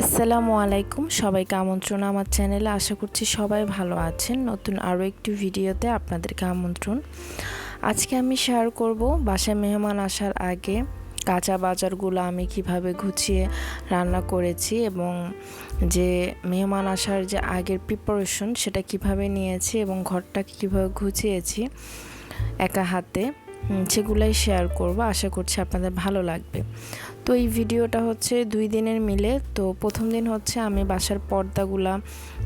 আসসালামু আলাইকুম। সবাইকে আমন্ত্রণ আমার চ্যানেলে আশা করছি সবাই ভালো আছেন। নতুন আরও একটি ভিডিওতে আপনাদেরকে আমন্ত্রণ। আজকে আমি শেয়ার করব বাসায় মেহমান আসার আগে কাঁচা বাজারগুলো আমি কীভাবে গুছিয়ে রান্না করেছি এবং যে মেহমান আসার যে আগের প্রিপারেশন সেটা কীভাবে নিয়েছি এবং ঘরটাকে কীভাবে গুছিয়েছি একা হাতে। সেগুলাই শেয়ার করব। আশা করছি আপনাদের ভালো লাগবে। তো এই ভিডিওটা হচ্ছে দুই দিনের মিলে। তো প্রথম দিন হচ্ছে আমি বাসার পর্দাগুলা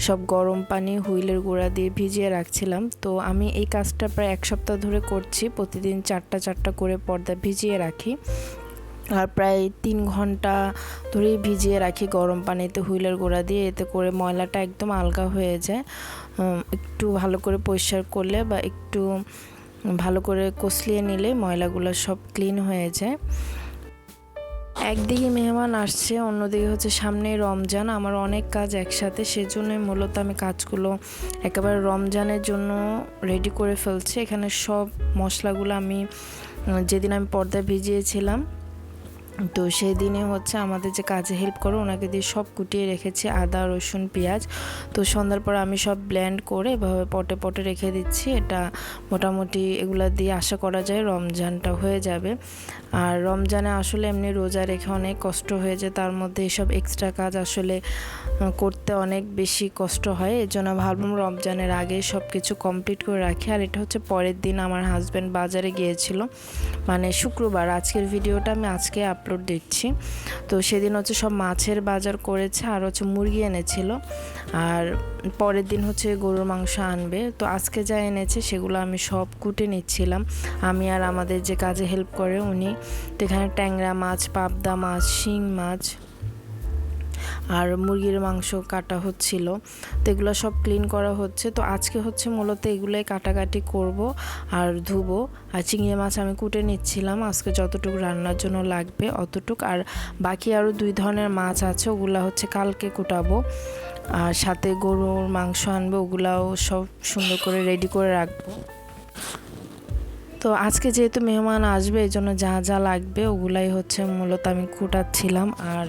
সব গরম পানি, হুইলের গুঁড়া দিয়ে ভিজিয়ে রাখছিলাম। তো আমি এই কাজটা প্রায় এক সপ্তাহ ধরে করছি। প্রতিদিন চারটা চারটা করে পর্দা ভিজিয়ে রাখি। আর প্রায় তিন ঘণ্টা ধরেই ভিজিয়ে রাখি গরম পানিতে, হুইলের গোড়া দিয়ে। এতে করে ময়লাটা একদম আলগা হয়ে যায়। একটু ভালো করে পরিষ্কার করলে বা একটু ভালো করে কষলিয়ে নিলে ময়লাগুলো সব ক্লিন হয়ে যায়। একদিকে মেহমান আসছে, অন্যদিকে হচ্ছে সামনে রমজান। আমার অনেক কাজ একসাথে, সেজন্য মূলত আমি কাজগুলো একেবারে রমজানের জন্য রেডি করে ফেলছি। এখানে সব মশলাগুলো আমি যেদিন আমি পর্দায় ভিজিয়েছিলাম তো সেই দিনে হচ্ছে আমাদের যে কাজে হেল্প করো ওনাকে দিয়ে সব কুটিয়ে রেখেছি আদা, রসুন, পেঁয়াজ। তো সন্ধ্যার পর আমি সব ব্ল্যান্ড করে এভাবে পটে পটে রেখে দিচ্ছি। এটা মোটামুটি এগুলা দিয়ে আশা করা যায় রমজানটা হয়ে যাবে। আর রমজানে আসলে এমনি রোজা রেখে অনেক কষ্ট হয়ে যায়। তার মধ্যে এসব এক্সট্রা কাজ আসলে করতে অনেক বেশি কষ্ট হয়। এই জন্য ভাবলাম রমজানের আগে সব কিছু কমপ্লিট করে রাখি। আর এটা হচ্ছে পরের দিন আমার হাজব্যান্ড বাজারে গিয়েছিল। মানে শুক্রবার। আজকের ভিডিওটা আমি আজকে আপলোড দিচ্ছি। তো সেদিন হচ্ছে সব মাছের বাজার করেছে আর হচ্ছে মুরগি এনেছিল। আর পরের দিন হচ্ছে গরুর মাংস আনবে। তো আজকে যা এনেছে সেগুলো আমি সব কুটে নিচ্ছিলাম। আমি আর আমাদের যে কাজে হেল্প করে উনি। তো এখানে ট্যাংরা মাছ, পাবদা মাছ, শিং মাছ। আর মুরগির মাংস কাটা হচ্ছিল। তো এগুলো সব ক্লিন করা হচ্ছে। তো আজকে হচ্ছে মূলত এগুলোই কাটাকাটি করব আর ধুবো। আর চিংড়ি মাছ আমি কুটে নিচ্ছিলাম। আজকে যতটুকু রান্নার জন্য লাগবে অতটুক। আর বাকি আরও দুই ধরনের মাছ আছে, ওগুলা হচ্ছে কালকে কুটাবো। আর সাথে গরুর মাংস আনবে, ওগুলাও সব সুন্দর করে রেডি করে রাখব। তো আজকে যেহেতু মেহমান আসবে এই জন্য যা যা লাগবে, ওগুলাই হচ্ছে মূলত আমি কুটাচ্ছিলাম। আর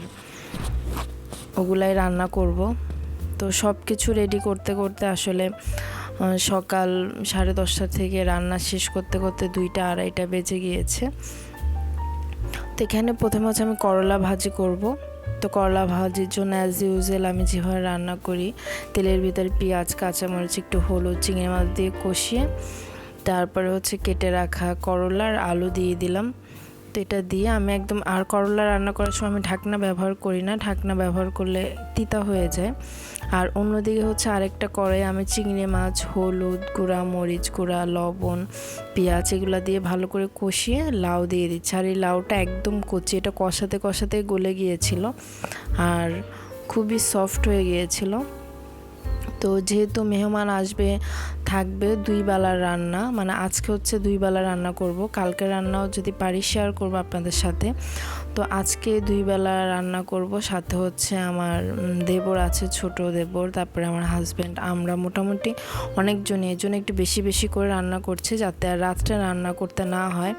ওগুলাই রান্না করব। তো সব কিছু রেডি করতে করতে আসলে সকাল সাড়ে দশটা থেকে রান্না শেষ করতে করতে দুইটা আড়াইটা বেজে গিয়েছে। তো এখানে প্রথমে হচ্ছে আমি করলা ভাজি করব। তো করলা ভাজির জন্য অ্যাজ ইউজুয়াল আমি যেভাবে রান্না করি, তেলের ভিতরে পেঁয়াজ, কাঁচামরিচ, একটু হলুদ, চিংড়ি মাছ দিয়ে কষিয়ে, তারপরে হচ্ছে কেটে রাখা করলা আর আলু দিয়ে দিলাম। তো এটা দিয়ে আমি একদম আর করলা রান্না করার সময় আমি ঢাকনা ব্যবহার করি না। ঢাকনা ব্যবহার করলে তিতা হয়ে যায়। আর অন্যদিকে হচ্ছে আরেকটা কড়াই আমি চিংড়ি মাছ, হলুদ গুঁড়া, মরিচ গুঁড়া, লবণ, পেঁয়াজ এগুলো দিয়ে ভালো করে কষিয়ে লাউ দিয়ে দিচ্ছি। আর এই লাউটা একদম কচি, এটা কষাতে কষাতে গলে গিয়েছিল। আর খুবই সফট হয়ে গিয়েছিল। তো যেহেতু মেহমান আসবে, থাকবে দুই বেলার রান্না মানে আজকে হচ্ছে দুই বেলা রান্না করব। কালকে রান্নাও যদি পারি শেয়ার করব আপনাদের সাথে। তো আজকে দুই বেলা রান্না করব, সাথে হচ্ছে আমার দেবর আছে, ছোট দেবর, তারপরে আমার হাজব্যান্ড আমরা মোটামুটি অনেকজনই এই জন্য একটু বেশি বেশি করে রান্না করছে যাতে আর রাত্রে রান্না করতে না হয়।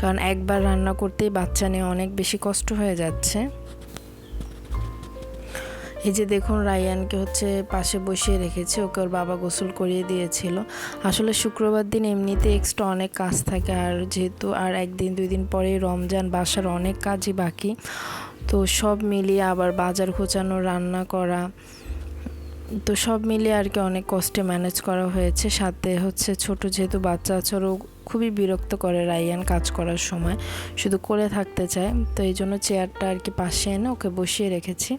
কারণ একবার রান্না করতেই বাচ্চা নিয়ে অনেক বেশি কষ্ট হয়ে যাচ্ছে। এই যে দেখুন, রায়ানকে হচ্ছে পাশে বসিয়ে রেখেছে, ওকে ওর বাবা গোসল করিয়ে দিয়েছিল। আসলে শুক্রবার দিন এমনিতে এক্সট্রা অনেক কাজ থাকে, আর যেহেতু আর একদিন, দুই দিন পরে রমজান, বাসার অনেক কাজই বাকি। তো সব মিলিয়ে আবার বাজার খোঁচানো রান্না করা, তো সব মিলিয়ে আর কি অনেক কষ্টে ম্যানেজ করা হয়েছে। সাথে হচ্ছে ছোট যেহেতু বাচ্চা আছে, ওরও খুবই বিরক্ত করে রায়ান কাজ করার সময়। শুধু করে থাকতে চায়, তো এই জন্য চেয়ারটা আর কি পাশে এনে ওকে বসিয়ে রেখেছি।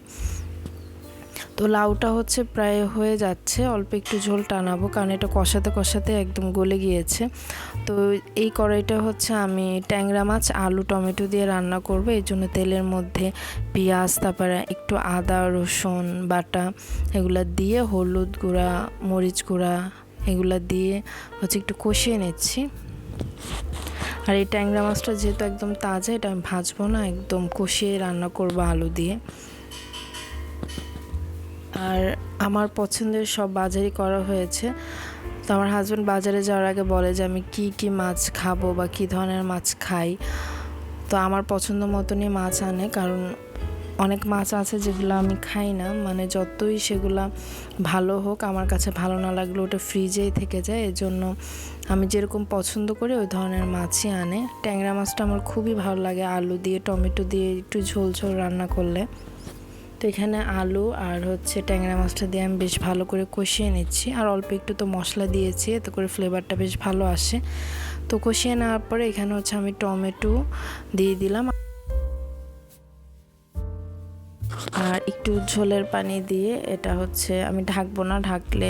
তো লাউটা হচ্ছে প্রায় হয়ে যাচ্ছে। অল্প একটু ঝোল টানাবো কারণ এটা কষাতে কষাতে একদম গলে গিয়েছে। তো এই কড়াইটা হচ্ছে আমি ট্যাংরা মাছ, আলু, টমেটো দিয়ে রান্না করব। এই জন্য তেলের মধ্যে পেঁয়াজ, তারপরে একটু আদা, রসুন, বাটা এগুলা দিয়ে হলুদ গুঁড়া, মরিচ গুঁড়া এগুলা দিয়ে হচ্ছে একটু কষিয়ে নিচ্ছি। আর এই ট্যাংরা মাছটা যেহেতু একদম তাজা, এটা আমি ভাজবো না, একদম কষিয়ে রান্না করব আলু দিয়ে। আর আমার পছন্দের সব বাজারই করা হয়েছে। তো আমার হাজব্যান্ড বাজারে যাওয়ার আগে বলে যে, আমি কি কি মাছ খাব বা কী ধরনের মাছ খাই? তো আমার পছন্দ মতনই মাছ আনে, কারণ অনেক মাছ আছে যেগুলো আমি খাই না। মানে যতই সেগুলা ভালো হোক, আমার কাছে ভালো না লাগলে ওটা ফ্রিজেই থেকে যায়। এজন্য আমি যেরকম পছন্দ করি, ওই ধরনের মাছই আনে। ট্যাংরা মাছটা আমার খুবই ভালো লাগে, আলু দিয়ে, টমেটো দিয়ে একটু ঝোল ঝোল রান্না করলে। তো এখানে আলু আর হচ্ছে ট্যাংরা মাছটা দিয়ে আমি বেশ ভালো করে কষিয়ে নিচ্ছি। আর অল্প একটু তো মশলা দিয়েছি, এতে করে ফ্লেভারটা বেশ ভালো আসে। তো কষিয়ে নেওয়ার পরে এখানে হচ্ছে আমি টমেটো দিয়ে দিলাম। আর একটু ঝোলের পানি দিয়ে এটা হচ্ছে আমি ঢাকবো না, ঢাকলে,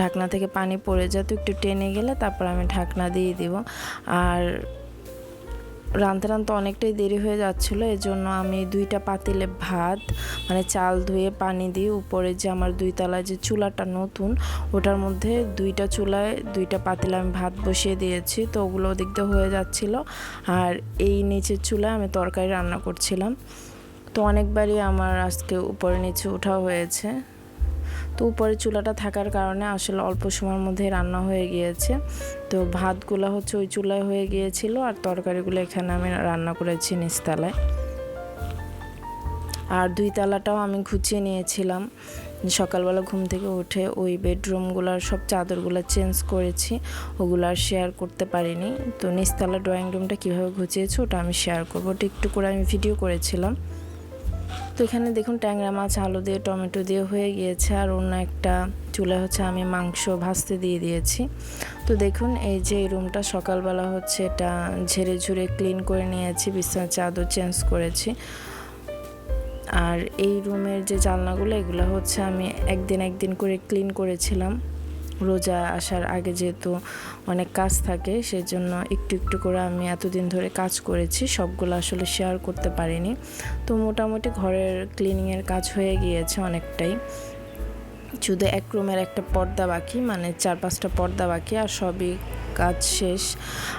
ঢাকনা থেকে পানি পড়ে যায়, তো একটু টেনে গেলে তারপর আমি ঢাকনা দিয়ে দিব। আর রানতে রানতে অনেকটাই দেরি হয়ে যাচ্ছিল, এজন্য আমি দুইটা পাতিলে ভাত মানে চাল ধুয়ে পানি দিয়ে উপরে যে আমার দুই তলায় যে চুলাটা নতুন, ওটার মধ্যে দুইটা চুলায় দুইটা পাতিলে আমি ভাত বসিয়ে দিয়েছি, তো ওগুলো ওদিক দিয়ে হয়ে যাচ্ছিল। আর এই নিচের চুলায় আমি তরকারি রান্না করছিলাম। তো অনেকবারই আমার আজকে উপরে নিচে ওঠাও হয়েছে। তো উপরে চুলাটা থাকার কারণে আসলে অল্প সময়ের মধ্যে রান্না হয়ে গিয়েছে। তো ভাতগুলো হচ্ছে ওই চুলায় হয়ে গিয়েছিল আর তরকারিগুলো এখানে আমি রান্না করেছি নিচতলায়। আর দুই তালাটাও আমি ঘুচিয়ে নিয়েছিলাম। সকালবেলা ঘুম থেকে উঠে ওই বেডরুমগুলোর সব চাদরগুলো চেঞ্জ করেছি, ওগুলো আর শেয়ার করতে পারিনি। তো নিচতলা ড্রয়িং রুমটা কীভাবে ঘুচিয়েছি ওটা আমি শেয়ার করব। একটু করে আমি ভিডিও করেছিলাম। তো এখানে দেখুন ট্যাংরা মাছ, আলু দিয়ে, টমেটো দিয়ে হয়ে গিয়েছে। আর অন্য একটা চুলা হচ্ছে আমি মাংস ভাজতে দিয়ে দিয়েছি। তো দেখুন এই যে এই রুমটা সকালবেলা হচ্ছে এটা ঝেড়ে ঝুড়ে ক্লিন করে নিয়েছি, বিছানার চাদর চেঞ্জ করেছি। আর এই রুমের যে জানলাগুলো, এগুলো হচ্ছে আমি একদিন একদিন করে ক্লিন করেছিলাম। রোজা আসার আগে যেহেতু অনেক কাজ থাকে, সেজন্য একটু একটু করে আমি এতদিন ধরে কাজ করেছি, সবগুলো আসলে শেয়ার করতে পারিনি। তো মোটামুটি ঘরের ক্লিনিংয়ের কাজ হয়ে গিয়েছে অনেকটাই। শুধু এক রুমের একটা পর্দা বাকি মানে চার পাঁচটা পর্দা বাকি, আর সবই কাজ শেষ।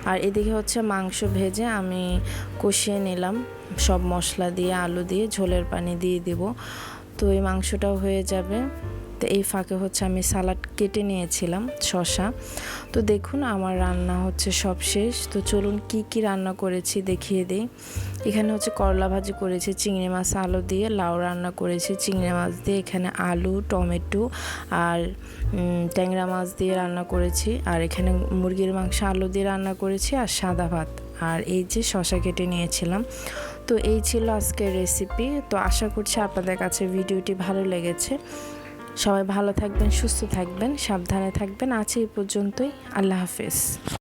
আর এদিকে হচ্ছে মাংস ভেজে আমি কষিয়ে নিলাম। সব মশলা দিয়ে, আলু দিয়ে, ঝোলের পানি দিয়ে দেব। তো এই মাংসটাও হয়ে যাবে। তো এই ফাঁকে হচ্ছে আমি সালাড কেটে নিয়েছিলাম শশা তো দেখুন, আমার রান্না হচ্ছে সব শেষ। তো চলুন কি কি রান্না করেছি দেখিয়ে দিই। এখানে হচ্ছে করলা ভাজি করেছি, চিংড়ি মাছ, আলু দিয়ে লাউ রান্না করেছি। চিংড়ি মাছ দিয়ে এখানে আলু, টমেটো আর ট্যাংরা মাছ দিয়ে রান্না করেছি। আর এখানে মুরগির মাংস, আলু দিয়ে রান্না করেছি আর সাদা ভাত। আর এই যে শশা কেটে নিয়েছিলাম। তো এই ছিল আজকের রেসিপি তো আশা করছি আপনাদের কাছে ভিডিওটি ভালো লেগেছে। সবাই ভালো থাকবেন সুস্থ থাকবেন সাবধানে থাকবেন। আছে এই পর্যন্তই। আল্লাহ হাফেজ।